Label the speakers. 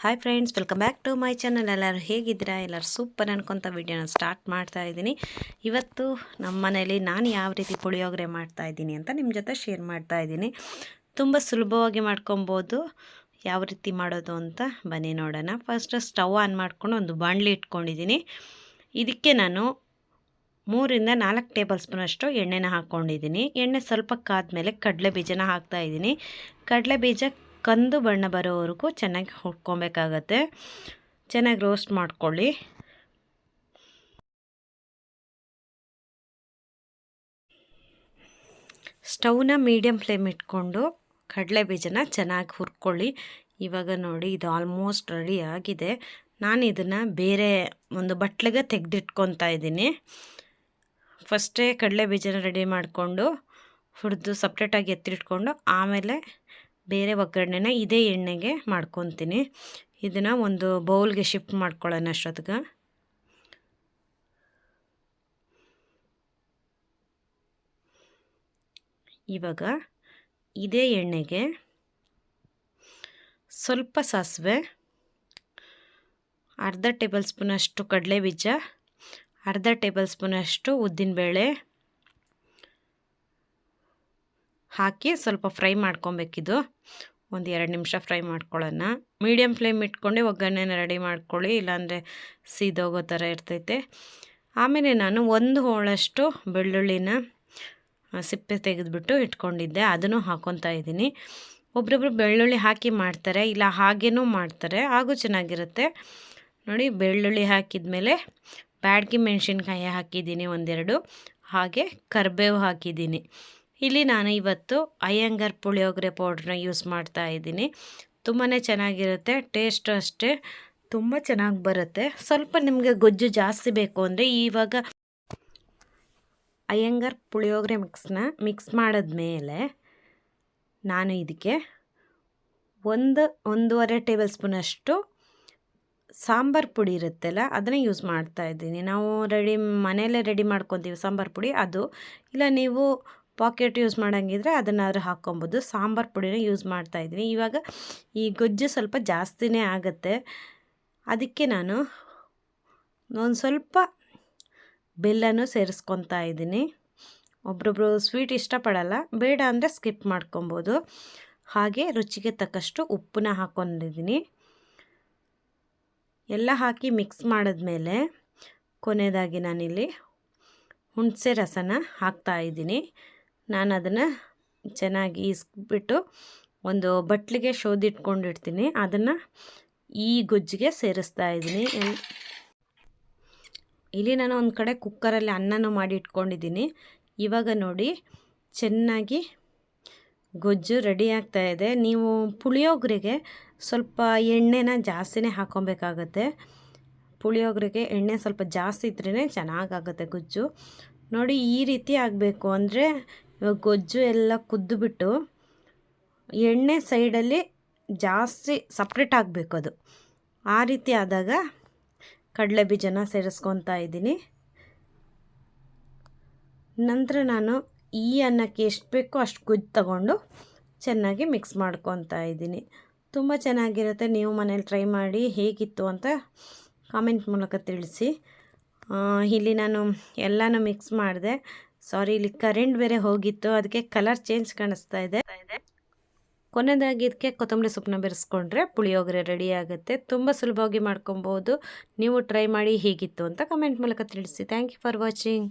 Speaker 1: Hi friends welcome back to my channel ಎಲ್ಲರೂ ಹೇಗಿದ್ದೀರಾ? ಎಲ್ಲರೂ ಸೂಪರ್ ಅನ್ಕೊತ ವಿಡಿಯೋನ ಸ್ಟಾರ್ಟ್ ಮಾಡ್ತಾ ಇದ್ದೀನಿ. ಇವತ್ತು ನಮ್ಮ ಮನೇಲಿ ನಾನು ಯಾವ ರೀತಿ ಪುಳಿಯೋಗರೆ ಮಾಡ್ತಾ ಇದ್ದೀನಿ ಅಂತ ನಿಮ್ಮ ಜೊತೆ ಶೇರ್ ಮಾಡ್ತಾ ಇದ್ದೀನಿ. ತುಂಬ ಸುಲಭವಾಗಿ ಮಾಡ್ಕೊಬೋದು. ಯಾವ ರೀತಿ ಮಾಡೋದು ಅಂತ ಬನ್ನಿ ನೋಡೋಣ. ಫಸ್ಟ್ ಸ್ಟವ್ ಆನ್ ಮಾಡಿಕೊಂಡು ಒಂದು ಬಾಣಲಿ ಇಟ್ಕೊಂಡಿದ್ದೀನಿ. ಇದಕ್ಕೆ ನಾನು ಮೂರಿಂದ ನಾಲ್ಕು ಟೇಬಲ್ ಸ್ಪೂನಷ್ಟು ಎಣ್ಣೆನ ಹಾಕ್ಕೊಂಡಿದ್ದೀನಿ ಎಣ್ಣೆ ಸ್ವಲ್ಪ ಕಾದ ಮೇಲೆ ಕಡಲೆ ಬೀಜನ ಹಾಕ್ತಾ ಇದ್ದೀನಿ. ಕಡಲೆ ಬೀಜ ಕಂದು ಬಣ್ಣ ಬರೋವರೆಗೂ ಚೆನ್ನಾಗಿ ಹುಡ್ಕೊಬೇಕಾಗತ್ತೆ ಚೆನ್ನಾಗಿ ರೋಸ್ಟ್ ಮಾಡ್ಕೊಳ್ಳಿ. ಸ್ಟವ್ನ ಮೀಡಿಯಮ್ ಫ್ಲೇಮ್ ಇಟ್ಕೊಂಡು ಕಡಲೆ ಬೀಜನ ಚೆನ್ನಾಗಿ ಹುರ್ಕೊಳ್ಳಿ. ಇವಾಗ ನೋಡಿ, ಇದು ಆಲ್ಮೋಸ್ಟ್ ರೆಡಿ ಆಗಿದೆ. ನಾನು ಇದನ್ನು ಬೇರೆ ಒಂದು ಬಟ್ಲಿಗೆ ತೆಗೆದಿಟ್ಕೊತಾ ಇದ್ದೀನಿ. ಫಸ್ಟೇ ಕಡಲೆ ಬೀಜನ ರೆಡಿ ಮಾಡಿಕೊಂಡು ಹುರಿದು ಸಪ್ರೇಟಾಗಿ ಎತ್ತಿಟ್ಕೊಂಡು ಆಮೇಲೆ ಬೇರೆ ಒಗ್ಗರಣೆನ ಇದೇ ಎಣ್ಣೆಗೆ ಮಾಡ್ಕೊತೀನಿ. ಇದನ್ನು ಒಂದು ಬೌಲ್ಗೆ ಶಿಫ್ಟ್ ಮಾಡ್ಕೊಳ್ಳೋಣ ಅಷ್ಟೊತ್ತಿಗೆ. ಇವಾಗ ಇದೇ ಎಣ್ಣೆಗೆ ಸ್ವಲ್ಪ ಸಾಸಿವೆ, ಅರ್ಧ ಟೇಬಲ್ ಸ್ಪೂನಷ್ಟು ಕಡಲೆ ಬೀಜ, ಅರ್ಧ ಟೇಬಲ್ ಸ್ಪೂನಷ್ಟು ಉದ್ದಿನಬೇಳೆ ಹಾಕಿ ಸ್ವಲ್ಪ ಫ್ರೈ ಮಾಡ್ಕೊಬೇಕಿದು. ಒಂದು ಎರಡು ನಿಮಿಷ ಫ್ರೈ ಮಾಡ್ಕೊಳ್ಳೋಣ. ಮೀಡಿಯಮ್ ಫ್ಲೇಮ್ ಇಟ್ಕೊಂಡೆ ಒಗ್ಗರಣೆನ ರೆಡಿ ಮಾಡ್ಕೊಳ್ಳಿ, ಇಲ್ಲಾಂದರೆ ಸೀದೋಗೋ ಥರ ಇರ್ತೈತೆ. ಆಮೇಲೆ ನಾನು ಒಂದು ಹೋಳಷ್ಟು ಬೆಳ್ಳುಳ್ಳಿನ ಸಿಪ್ಪೆ ತೆಗೆದುಬಿಟ್ಟು ಇಟ್ಕೊಂಡಿದ್ದೆ. ಅದನ್ನು ಹಾಕ್ಕೊತಾ ಇದ್ದೀನಿ. ಒಬ್ರೊಬ್ರು ಬೆಳ್ಳುಳ್ಳಿ ಹಾಕಿ ಮಾಡ್ತಾರೆ, ಇಲ್ಲ ಹಾಗೇನೂ ಮಾಡ್ತಾರೆ, ಹಾಗೂ ಚೆನ್ನಾಗಿರುತ್ತೆ. ನೋಡಿ, ಬೆಳ್ಳುಳ್ಳಿ ಹಾಕಿದ ಮೇಲೆ ಬ್ಯಾಡ್ಗಿ ಮೆಣಸಿನ್ಕಾಯಿ ಹಾಕಿದ್ದೀನಿ ಒಂದೆರಡು. ಹಾಗೆ ಕರಿಬೇವು ಹಾಕಿದ್ದೀನಿ. ಇಲ್ಲಿ ನಾನು ಇವತ್ತು ಅಯ್ಯಂಗರ್ ಪುಳಿಯೋಗರೆ ಪೌಡ್ರನ್ನ ಯೂಸ್ ಮಾಡ್ತಾ ಇದ್ದೀನಿ. ತುಂಬಾ ಚೆನ್ನಾಗಿರುತ್ತೆ, ಟೇಸ್ಟ್ ಅಷ್ಟೇ, ತುಂಬ ಚೆನ್ನಾಗಿ ಬರುತ್ತೆ. ಸ್ವಲ್ಪ ನಿಮಗೆ ಗೊಜ್ಜು ಜಾಸ್ತಿ ಬೇಕು ಅಂದರೆ ಇವಾಗ ಅಯ್ಯಂಗರ್ ಪುಳಿಯೋಗರೆ ಮಿಕ್ಸ್ನ ಮಿಕ್ಸ್ ಮಾಡಿದ್ಮೇಲೆ ನಾನು ಇದಕ್ಕೆ ಒಂದು, ಒಂದೂವರೆ ಟೇಬಲ್ ಸ್ಪೂನಷ್ಟು ಸಾಂಬಾರು ಪುಡಿ ಇರುತ್ತಲ್ಲ, ಅದನ್ನು ಯೂಸ್ ಮಾಡ್ತಾ ಇದ್ದೀನಿ. ನಾವು ರೆಡಿ, ಮನೆಯಲ್ಲೇ ರೆಡಿ ಮಾಡ್ಕೊತೀವಿ ಸಾಂಬಾರು ಪುಡಿ, ಅದು. ಇಲ್ಲ, ನೀವು ಪಾಕೆಟ್ ಯೂಸ್ ಮಾಡೋಂಗಿದ್ರೆ ಅದನ್ನಾದರೂ ಹಾಕ್ಕೊಬೋದು. ಸಾಂಬಾರು ಪುಡಿನ ಯೂಸ್ ಮಾಡ್ತಾಯಿದ್ದೀನಿ ಇವಾಗ ಈ ಗೊಜ್ಜು ಸ್ವಲ್ಪ ಜಾಸ್ತಿನೇ ಆಗುತ್ತೆ. ಅದಕ್ಕೆ ನಾನು ಒಂದು ಸ್ವಲ್ಪ ಬೆಲ್ಲನೂ ಸೇರಿಸ್ಕೊತಾ ಇದ್ದೀನಿ. ಒಬ್ರೊಬ್ರು ಸ್ವೀಟ್ ಇಷ್ಟಪಡಲ್ಲ. ಬೇಡ ಅಂದರೆ ಸ್ಕಿಪ್ ಮಾಡ್ಕೊಬೋದು. ಹಾಗೆ ರುಚಿಗೆ ತಕ್ಕಷ್ಟು ಉಪ್ಪನ್ನ ಹಾಕ್ಕೊಂಡಿದ್ದೀನಿ ಎಲ್ಲ ಹಾಕಿ ಮಿಕ್ಸ್ ಮಾಡಿದ್ಮೇಲೆ ಕೊನೆಯದಾಗಿ ನಾನಿಲ್ಲಿ ಹುಣಸೆ ರಸನ ಹಾಕ್ತಾ ಇದ್ದೀನಿ. ನಾನು ಅದನ್ನು ಚೆನ್ನಾಗಿ ಇಸ್ಬಿಟ್ಟು ಒಂದು ಬಟ್ಲಿಗೆ ಶೋಧಿಟ್ಕೊಂಡಿರ್ತೀನಿ ಅದನ್ನು ಈ ಗೊಜ್ಜಿಗೆ ಸೇರಿಸ್ತಾ ಇದ್ದೀನಿ. ಇಲ್ಲಿ ನಾನು ಒಂದು ಕಡೆ ಕುಕ್ಕರಲ್ಲಿ ಅನ್ನನೂ ಮಾಡಿ ಇಟ್ಕೊಂಡಿದ್ದೀನಿ. ಇವಾಗ ನೋಡಿ, ಚೆನ್ನಾಗಿ ಗೊಜ್ಜು ರೆಡಿ ಆಗ್ತಾ ಇದೆ. ನೀವು ಪುಳಿಯೋಗರೆಗೆ ಸ್ವಲ್ಪ ಎಣ್ಣೆನ ಜಾಸ್ತಿನೇ ಹಾಕೊಬೇಕಾಗತ್ತೆ. ಪುಳಿಯೋಗರೆಗೆ ಎಣ್ಣೆ ಸ್ವಲ್ಪ ಜಾಸ್ತಿ ಇದ್ರೇ ಚೆನ್ನಾಗಾಗುತ್ತೆ ಗೊಜ್ಜು. ನೋಡಿ, ಈ ರೀತಿ ಆಗಬೇಕು. ಅಂದರೆ ಇವಾಗ ಗೊಜ್ಜು ಎಲ್ಲ ಕುದ್ದುಬಿಟ್ಟು ಎಣ್ಣೆ ಸೈಡಲ್ಲಿ ಜಾಸ್ತಿ ಸಪ್ರೇಟ್ ಆಗಬೇಕು ಅದು. ಆ ರೀತಿ ಆದಾಗ ಕಡಲೆ ಬೀಜನ ಸೇರಿಸ್ಕೊತಾ ಇದ್ದೀನಿ. ನಂತರ ನಾನು ಈ ಅನ್ನಕ್ಕೆ ಎಷ್ಟು ಬೇಕೋ ಅಷ್ಟು ಗೊಜ್ಜು ತಗೊಂಡು ಚೆನ್ನಾಗಿ ಮಿಕ್ಸ್ ಮಾಡ್ಕೊತಾ ಇದ್ದೀನಿ. ತುಂಬ ಚೆನ್ನಾಗಿರುತ್ತೆ. ನೀವು ಮನೇಲಿ ಟ್ರೈ ಮಾಡಿ ಹೇಗಿತ್ತು ಅಂತ ಕಾಮೆಂಟ್ ಮೂಲಕ ತಿಳಿಸಿ. ಇಲ್ಲಿ ನಾನು ಎಲ್ಲನೂ ಮಿಕ್ಸ್ ಮಾಡಿದೆ. ಸಾರಿ, ಇಲ್ಲಿ ಕರೆಂಟ್ ಬೇರೆ ಹೋಗಿತ್ತು, ಅದಕ್ಕೆ ಕಲರ್ ಚೇಂಜ್ ಕಾಣಿಸ್ತಾ ಇದೆ. ಕೊನೆಯದಾಗಿ ಇದಕ್ಕೆ ಕೊತ್ತಂಬರಿ ಸೊಪ್ಪನ್ನ ಬೆರೆಸ್ಕೊಂಡ್ರೆ ಪುಳಿಯೋಗರೆ ರೆಡಿ ಆಗುತ್ತೆ. ತುಂಬ ಸುಲಭವಾಗಿ ಮಾಡ್ಕೊಬೋದು. ನೀವು ಟ್ರೈ ಮಾಡಿ ಹೀಗಿತ್ತು ಅಂತ ಕಮೆಂಟ್ ಮೂಲಕ ತಿಳಿಸಿ. Thank you for watching